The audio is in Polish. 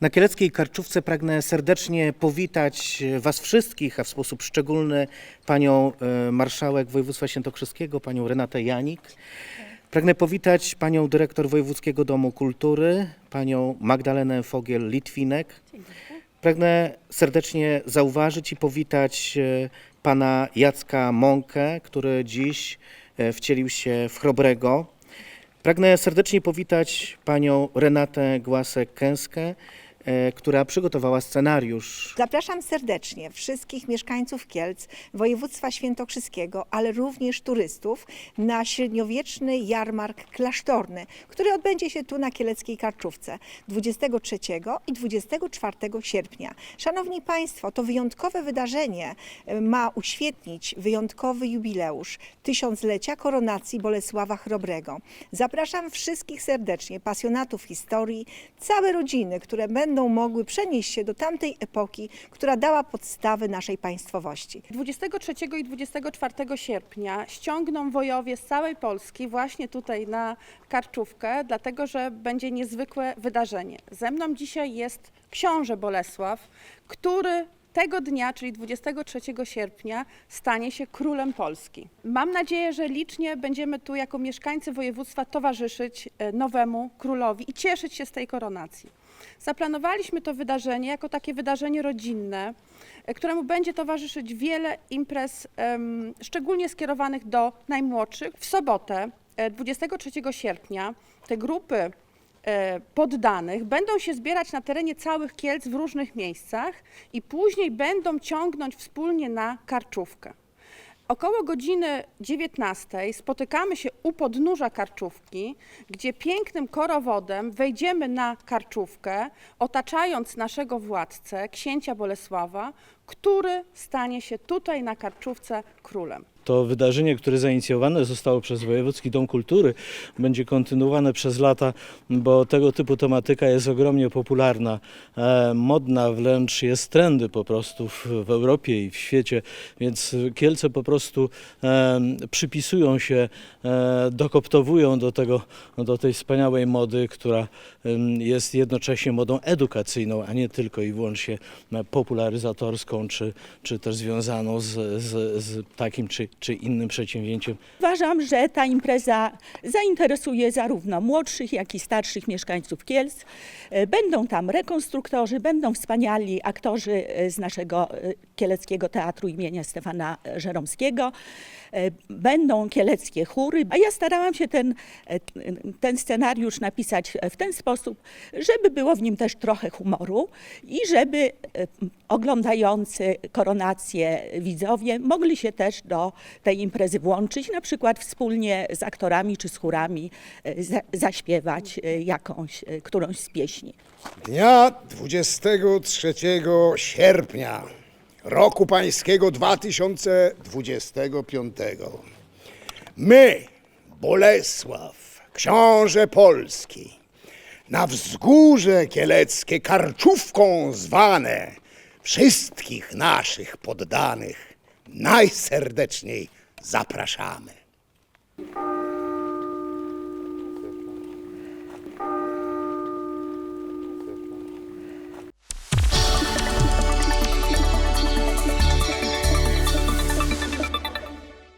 Na Kieleckiej Karczówce pragnę serdecznie powitać Was wszystkich, a w sposób szczególny panią e, marszałek województwa świętokrzyskiego, panią Renatę Janik. Pragnę powitać panią dyrektor Wojewódzkiego Domu Kultury, panią Magdalenę Fogiel-Litwinek. Pragnę serdecznie zauważyć i powitać e, pana Jacka Mąkę, który dziś e, wcielił się w Chrobrego. Pragnę serdecznie powitać panią Renatę Głasek-Kęskę, e, która przygotowała scenariusz. Zapraszam serdecznie wszystkich mieszkańców Kielc, województwa świętokrzyskiego, ale również turystów na średniowieczny jarmark klasztorny, który odbędzie się tu na Kieleckiej Karczówce 23 i 24 sierpnia. Szanowni Państwo, to wyjątkowe wydarzenie e, ma uświetnić wyjątkowy jubileusz tysiąclecia koronacji Bolesława Chrobrego. Zapraszam wszystkich serdecznie, pasjonatów historii, całe rodziny, które będą mogły przenieść się do tamtej epoki, która dała podstawy naszej państwowości. 23 i 24 sierpnia ściągną wojowie z całej Polski właśnie tutaj na Karczówkę, dlatego że będzie niezwykłe wydarzenie. Ze mną dzisiaj jest książę Bolesław, który tego dnia, czyli 23 sierpnia, stanie się królem Polski. Mam nadzieję, że licznie będziemy tu jako mieszkańcy województwa towarzyszyć e, nowemu królowi i cieszyć się z tej koronacji. Zaplanowaliśmy to wydarzenie jako takie wydarzenie rodzinne, e, któremu będzie towarzyszyć wiele imprez, szczególnie skierowanych do najmłodszych. W sobotę, e, 23 sierpnia, te grupy e, poddanych będą się zbierać na terenie całych Kielc w różnych miejscach i później będą ciągnąć wspólnie na Karczówkę. Około godziny 19 spotykamy się u podnóża Karczówki, gdzie pięknym korowodem wejdziemy na Karczówkę, otaczając naszego władcę, księcia Bolesława, który stanie się tutaj na Karczówce królem. To wydarzenie, które zainicjowane zostało przez Wojewódzki Dom Kultury, będzie kontynuowane przez lata, bo tego typu tematyka jest ogromnie popularna, e, modna, wręcz jest trendy po prostu w, Europie i w świecie, więc Kielce po prostu e, przypisują się, e, dokoptowują do, tego, do tej wspaniałej mody, która jest jednocześnie modą edukacyjną, a nie tylko i wyłącznie e, czy, czy też związaną z, z, z takim czy, czy innym przedsięwzięciem. Uważam, że ta impreza zainteresuje zarówno młodszych, jak i starszych mieszkańców Kielc. E, Będą tam rekonstruktorzy, będą wspaniali aktorzy e, z naszego e, Kieleckiego Teatru imienia Stefana Żeromskiego, będą kieleckie chóry, a ja starałam się ten, ten scenariusz napisać w ten sposób, żeby było w nim też trochę humoru i żeby e, oglądający koronację widzowie mogli się też do tej imprezy włączyć, na przykład wspólnie z aktorami czy z chórami e, za, zaśpiewać e, jakąś, e, którąś z pieśni. Dnia 23 sierpnia roku pańskiego 2025 my, Bolesław, książę Polski, na wzgórze kieleckie karczówką zwane, wszystkich naszych poddanych najserdeczniej zapraszamy.